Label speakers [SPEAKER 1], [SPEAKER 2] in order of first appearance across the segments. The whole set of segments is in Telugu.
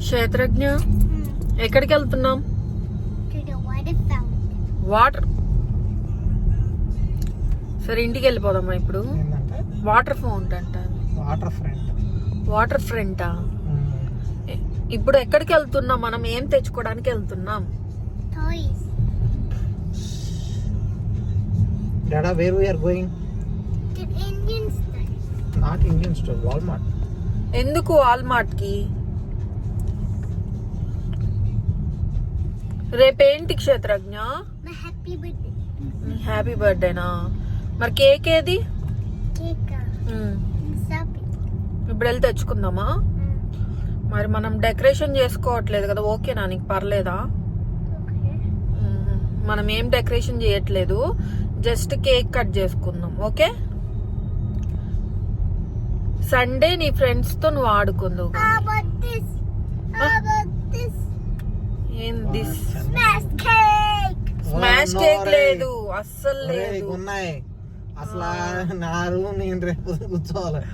[SPEAKER 1] క్షేత్రజ్ఞ. ఎక్కడికి వెళ్తున్నాం. వాటర్. సరే ఇంటికి వెళ్ళిపోదామా ఇప్పుడు వాటర్ ఫౌంట్ అంట.
[SPEAKER 2] Water front.
[SPEAKER 1] వాటర్ ఫ్రంటా? ఇప్పుడు ఎక్కడికి వెళ్తున్నాం మనం ఏం తెచ్చుకోవడానికి వెళ్తున్నాం.
[SPEAKER 2] డాడా where going
[SPEAKER 3] To Indian store.
[SPEAKER 2] Not Indian store Walmart
[SPEAKER 1] ఎందుకు వాల్మార్ట్కి? రేపేంటి క్షేత్రజ్ఞ. హ్యాపీ బర్త్డేనా మరి కేక్ ఏది. ఇప్పుడు వెళ్ళి తెచ్చుకుందామా? మరి మనం డెకరేషన్ చేసుకోవట్లేదు కదా ఓకేనా నీకు పర్లేదా? మనం ఏం డెకరేషన్ చేయట్లేదు జస్ట్ కేక్ కట్ చేసుకుందాం ఓకే? సండే నీ ఫ్రెండ్స్తో నువ్వు ఆడుకుందావు స్మాష్ కేక్ లేదు అస్సలు లేదు.
[SPEAKER 2] ఉన్నాయి అసలు నా రూమ్ నేను రేపు కూర్చోవాలి.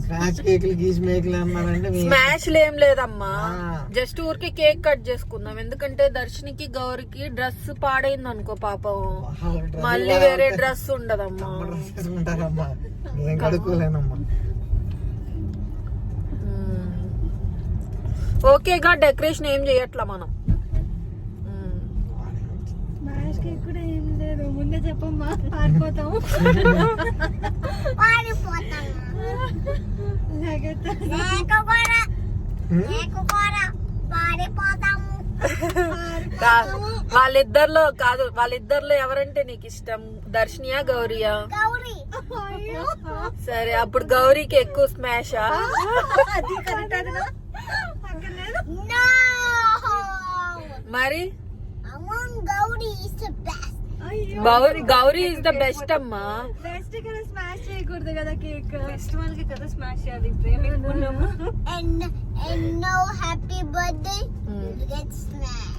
[SPEAKER 2] స్మాష్ కేకులు గీసి మేకులు అన్నానంటే మీ-
[SPEAKER 1] స్మాష్ ఏం లేదమ్మా. జస్ట్ ఊరికి కేక్ కట్ చేసుకుందాం. ఎందుకంటే దర్శనికి గౌరికి డ్రెస్ పాడైంది అనుకో పాపం మళ్ళీ వేరే డ్రెస్ ఉండదమ్మా.
[SPEAKER 2] వేసుకుంటారమ్మా. నేను కడుక్కోలేనమ్మా.
[SPEAKER 1] ఓకేగా డెకరేషన్ ఏం చేయట్లా మనం.
[SPEAKER 4] మ్యాష్ కేక్ కూడా ఏం లేదు. ముందే చెప్పమ్మా పారిపోతాము.
[SPEAKER 1] వాళ్ళిద్దరిలో కాదు వాళ్ళిద్దరిలో ఎవరంటే నీకు ఇష్టం? దర్శనియా గౌరియా?
[SPEAKER 3] గౌరీ.
[SPEAKER 1] సరే అప్పుడు గౌరీకి ఎక్కువ స్మాషా! మరి?
[SPEAKER 3] Gauri Gauri is the best
[SPEAKER 1] అమ్మా.
[SPEAKER 4] బెస్ట్ కదా స్మాష్ చేయకూడదు కదా కేక్ బెస్ట్ వాళ్ళకి కదా స్మాష్ చేయాలి ప్రేమికున్నాము
[SPEAKER 3] no happy birthday,
[SPEAKER 1] Hmm.
[SPEAKER 3] you get smashed.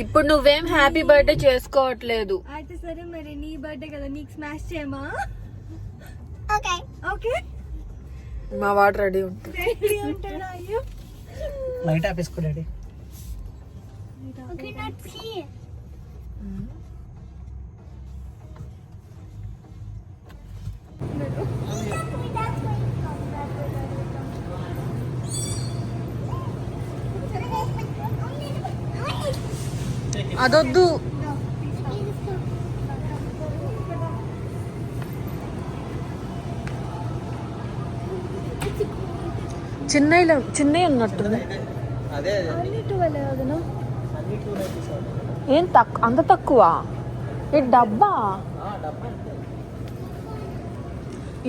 [SPEAKER 1] ఇప్పుడు నువ్వేం హ్యాపీ బర్త్డే చేసుకోవట్లేదు.
[SPEAKER 4] అయితే సరే మరి నీ బర్త్డే కదా నీకు స్మాష్ చేయమా?
[SPEAKER 3] Okay.
[SPEAKER 4] ఓకే
[SPEAKER 1] మా వాడు రెడీ ఉంటుంది
[SPEAKER 4] రెడీ ఉంటాడా అయ్యో
[SPEAKER 2] లైట్ ఆపేసుకో డాడీ.
[SPEAKER 3] Okay, not here.
[SPEAKER 1] అదొద్దు. చిన్నయ్య చిన్నయ్య ఉన్నట్టుంది
[SPEAKER 2] అదే
[SPEAKER 4] అన్ని ట్వెల్వ్ వదనా
[SPEAKER 2] అన్ని టూ నైన్టీ
[SPEAKER 1] ఏం తక్కువ అంత తక్కువ? ఈ డబ్బా?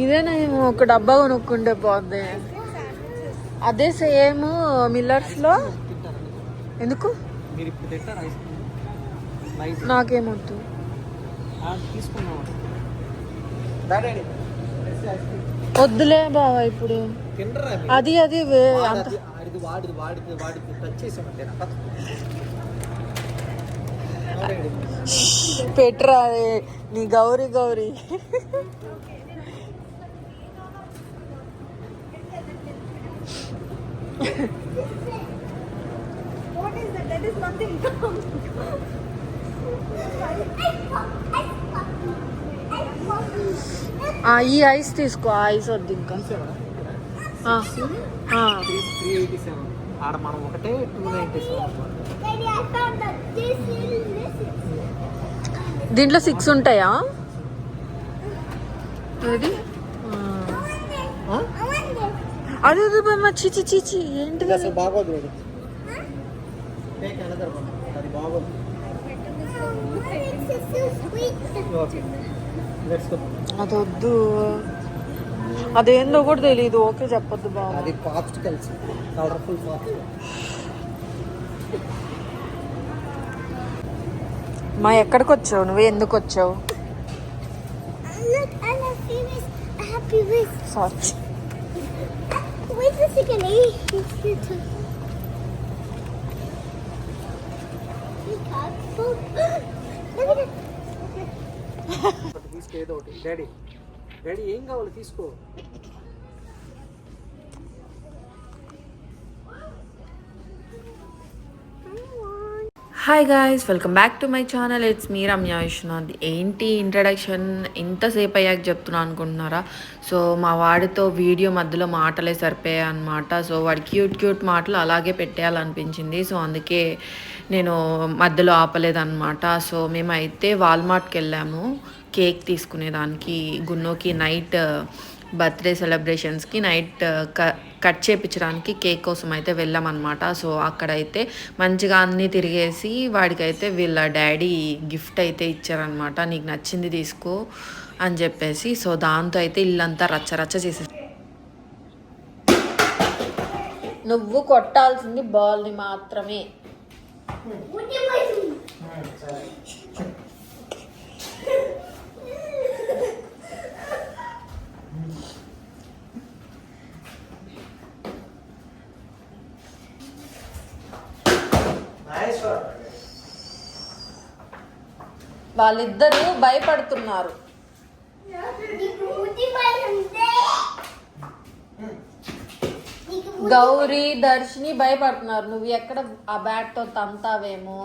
[SPEAKER 1] ఇదేనా ఏమో ఒక డబ్బా కొనుక్కుంటే పోద్ది. అదే సేమ్ మిల్లర్స్లో ఎందుకు? నాకేమొద్దు. వద్దులే బావా ఇప్పుడు. అది అది వే- అంత పెట్రా నీ Gauri Gauri.
[SPEAKER 4] What is that that is nothing
[SPEAKER 1] ఆ, ఈ ఐస్ తీసుకో ఐస్ వద్దు ఇంకా.
[SPEAKER 2] ఆడ మనం ఒకటే టూ సెవెన్.
[SPEAKER 1] దీంట్లో సిక్స్ ఉంటాయా. అది అది బామ్మ, చి చి చి చి ఏంటిది అది?
[SPEAKER 2] అసలు బాగోదు అది బాగోదు
[SPEAKER 3] Oh, this is so sweet.
[SPEAKER 2] Okay let's go
[SPEAKER 1] అది వద్దు అదేందో కూడా తెలియదు ఓకే చెప్పొద్దు బాబు.
[SPEAKER 2] అది పాప్స్టికల్స్ కలర్ఫుల్
[SPEAKER 1] మా ఎక్కడికి వచ్చావు? నువ్వు ఎందుకు వచ్చావు. సారీ
[SPEAKER 3] Wait
[SPEAKER 2] ఏదో ఒకటి. డాడీ డాడీ ఏం కావాలి తీసుకో.
[SPEAKER 1] Hi guys welcome back to my channel it's me Ramya Viswanath ఏంటి ఇంట్రడక్షన్ ఇంతసేపు అయ్యాక చెప్తున్నా అనుకుంటున్నారా? సో మా వాడితో వీడియో మధ్యలో మాటలే సరిపోయాయి అనమాట సో వాడి క్యూట్ క్యూట్ మాటలు అలాగే పెట్టేయాలనిపించింది. సో అందుకే నేను మధ్యలో ఆపలేదన్నమాట. సో మేమైతే వాల్మార్ట్కి వెళ్ళాము. కేక్ తీసుకునేదానికి. గున్నోకి నైట్ బర్త్డే సెలబ్రేషన్స్కి నైట్ క కట్ చేయించడానికి కేక్ కోసం అయితే వెళ్ళామన్నమాట. సో అక్కడైతే మంచిగా అన్నీ తిరిగేసి వాడికైతే వీళ్ళ డాడీ గిఫ్ట్ అయితే ఇచ్చారనమాట నీకు నచ్చింది తీసుకో అని చెప్పేసి సో దాంతో అయితే ఇల్లంతా రచ్చ రచ్చ చేసే నువ్వు కొట్టాల్సింది బాల్ని మాత్రమే
[SPEAKER 2] సరే
[SPEAKER 1] వాళ్ళిద్దరూ భయపడుతున్నారు. గౌరీ దర్శిని భయపడుతున్నారు. నువ్వు ఎక్కడ ఆ బ్యాట్తో తంతావేమో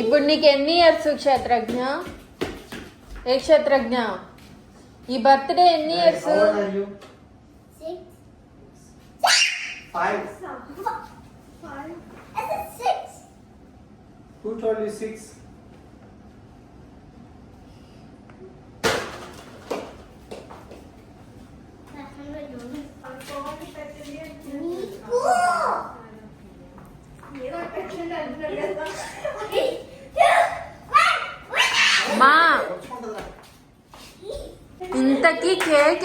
[SPEAKER 1] ఇప్పుడు నీకు ఎన్ని ఇయర్స్ క్షేత్రజ్ఞ ఏ క్షేత్రజ్ఞ ఈ బర్త్డే ఎన్ని years
[SPEAKER 2] How old are you?
[SPEAKER 3] Six.
[SPEAKER 2] Five.
[SPEAKER 3] Five. I said six.
[SPEAKER 2] Who told you six?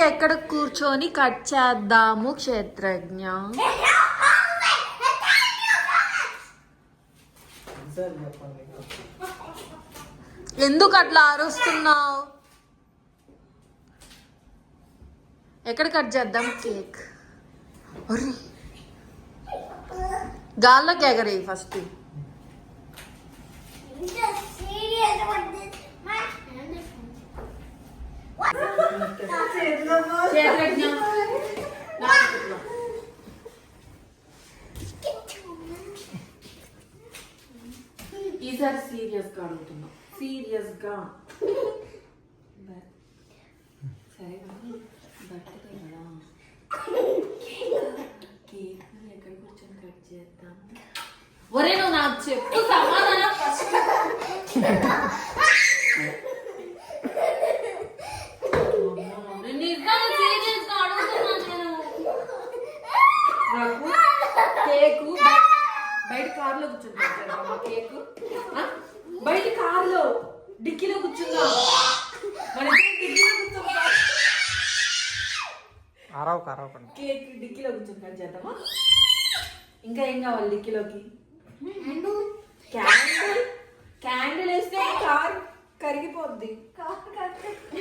[SPEAKER 1] ఎక్కడ కూర్చొని కట్ చేద్దాము క్షేత్రజ్ఞ? ఎందుకు అట్లా అరుస్తున్నావు? ఎక్కడ కట్ చేద్దాం? కేక్. గాల్లో గాల్లోకి ఎగరేయి ఫస్ట్. ఈసారి సీరియస్గా అడుగుతున్నా. సీరియస్గా. సరే కానీ బర్త్డే కదా కేక్ ఎక్కడ కూర్చొని కట్ చేద్దాం ఒరే నువ్వు నాకు చెప్పు సమాధానం. ఫస్ట్ నిజంగా సీరియస్గా అడుగుతున్నాను నేను నాకు కేకు బయ- బయట కార్లో కూర్చుంటా కేకు. ఆ? బయట కార్లో డిక్కీలో కూర్చుందా? మన డిక్కీలో కూర్చుందా? కేక్ డిక్కీలో కూర్చొని కట్ చేద్దామా ఇంకా ఏం కావాలి డిక్కీలోకి? క్యాండిల్. క్యాండిల్ వేస్తే కార్ కరిగిపోద్ది. క్షేత్రజ్ఞ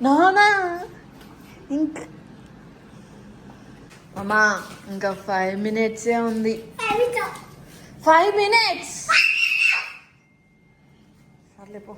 [SPEAKER 1] నానా. ఇంకా. అమ్మా ఇంకా ఫైవ్ మినిట్సే ఉంది. ఫైవ్ మినిట్స్ సర్లే పో.